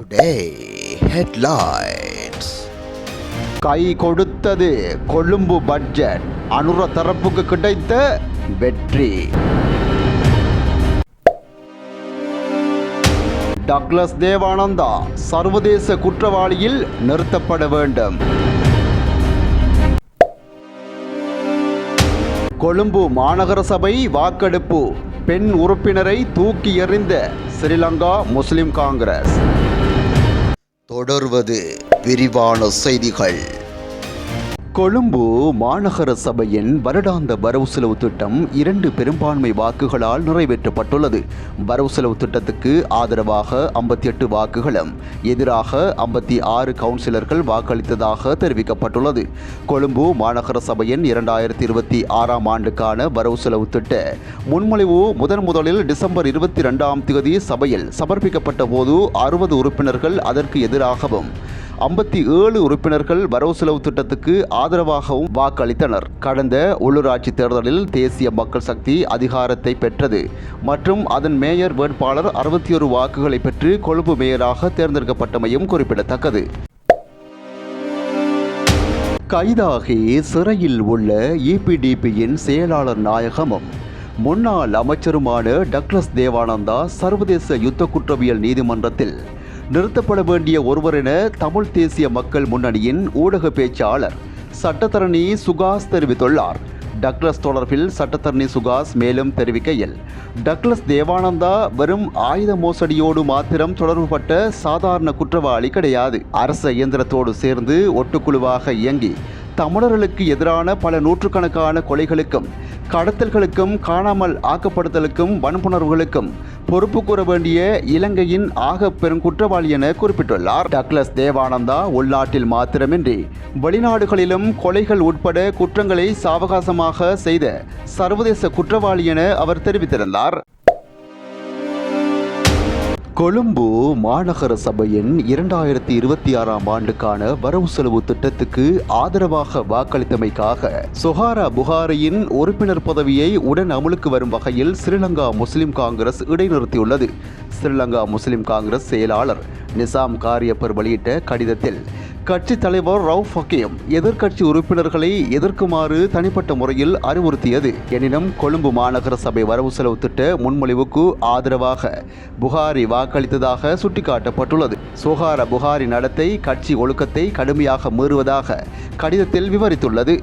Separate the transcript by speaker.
Speaker 1: Today headlines
Speaker 2: கை கொடுத்தது Colombo budget Anura தரப்புக்கு கிடைத்த வெற்றி. டக்ளஸ் தேவானந்தா சர்வதேச குற்றவாளியில் நிறுத்தப்பட வேண்டும். கொழும்பு மாநகர சபை வாக்கெடுப்பு. பெண் உறுப்பினரை தூக்கி எறிந்த ஸ்ரீலங்கா முஸ்லிம் காங்கிரஸ்.
Speaker 1: தொடர்வது விரிவான செய்திகள்.
Speaker 2: கொழும்பு மாநகர சபையின் வருடாந்த வரவு செலவு திட்டம் இரண்டு பெரும்பான்மை வாக்குகளால் நிறைவேற்றப்பட்டுள்ளது. வரவு செலவு திட்டத்துக்கு ஆதரவாக ஐம்பத்தி எட்டு வாக்குகளும் எதிராக ஐம்பத்தி ஆறு கவுன்சிலர்கள் வாக்களித்ததாக தெரிவிக்கப்பட்டுள்ளது. கொழும்பு மாநகர சபையின் இரண்டாயிரத்தி இருபத்தி ஆறாம் ஆண்டுக்கான வரவு செலவு திட்ட முன்மொழிவு முதன் முதலில் டிசம்பர் இருபத்தி ரெண்டாம் தேதி சபையில் சமர்ப்பிக்கப்பட்ட போது அறுபது உறுப்பினர்கள் அதற்கு எதிராகவும் ஐம்பத்தி ஏழு உறுப்பினர்கள் வரவு செலவு திட்டத்துக்கு ஆதரவாகவும் வாக்களித்தனர். கடந்த உள்ளூராட்சி தேர்தலில் தேசிய மக்கள் சக்தி அதிகாரத்தை பெற்றது மற்றும் அதன் மேயர் வேட்பாளர் அறுபத்தி ஒரு வாக்குகளை பெற்று கொழும்பு மேயராக தேர்ந்தெடுக்கப்பட்டமையும் குறிப்பிடத்தக்கது. கைதாகி சிறையில் உள்ள இபிடிபியின் செயலாளர் நாயகமும் முன்னாள் அமைச்சருமான டக்ளஸ் தேவானந்தா சர்வதேச யுத்த குற்றவியல் நீதிமன்றத்தில் நிறுத்தப்பட வேண்டிய ஒருவர் என தமிழ் தேசிய மக்கள் முன்னணியின் ஊடக பேச்சாளர் சட்டத்தரணி சுகாஸ் தெரிவித்துள்ளார். டக்ளஸ் தொடர்பில் சட்டத்தரணி சுகாஸ் மேலும் தெரிவிக்கையில் டக்ளஸ் தேவானந்தா வெறும் ஆயுத மோசடியோடு மாத்திரம் தொடர்புபட்ட சாதாரண குற்றவாளி கிடையாது. அரச இயந்திரத்தோடு சேர்ந்து ஒட்டுக்குழுவாக இயங்கி தமிழர்களுக்கு எதிரான பல நூற்றுக்கணக்கான கொலைகளுக்கும் கடத்தல்களுக்கும் காணாமல் ஆக்கப்படுதலுக்கும் வன்புணர்வுகளுக்கும் பொறுப்பு கூற வேண்டிய இலங்கையின் ஆக பெரும் குற்றவாளி என குறிப்பிட்டுள்ளார். டக்ளஸ் தேவானந்தா உள்நாட்டில் மாத்திரமின்றி வெளிநாடுகளிலும் கொலைகள் உட்பட குற்றங்களை சாவகாசமாக செய்த சர்வதேச குற்றவாளி என அவர் தெரிவித்திருந்தார். கொழும்பு மாநகர சபையின் இரண்டாயிரத்தி இருபத்தி ஆறாம் ஆண்டுக்கான வரவு செலவு திட்டத்துக்கு ஆதரவாக வாக்களித்தமைக்காக சொஹாரா புகாரியின் உறுப்பினர் பதவியை உடன் அமலுக்கு வரும் வகையில் ஸ்ரீலங்கா முஸ்லிம் காங்கிரஸ் இடைநிறுத்தியுள்ளது. ஸ்ரீலங்கா முஸ்லிம் காங்கிரஸ் செயலாளர் நிசாம் காரியப்பர் வெளியிட்ட கடிதத்தில் கட்சி தலைவர் ரவுஃப் ஹக்கீம் எதிர்க்கட்சி உறுப்பினர்களை எதிர்க்குமாறு தனிப்பட்ட முறையில் அறிவுறுத்தியது. எனினும் கொழும்பு மாநகர சபை வரவு செலவு திட்ட முன்மொழிவுக்கு ஆதரவாக புகாரி வாக்களித்ததாக சுட்டிக்காட்டப்பட்டுள்ளது. சுகார புகாரி நடத்தை கட்சி ஒழுக்கத்தை கடுமையாக மீறுவதாக கடிதத்தில் விவரித்துள்ளது.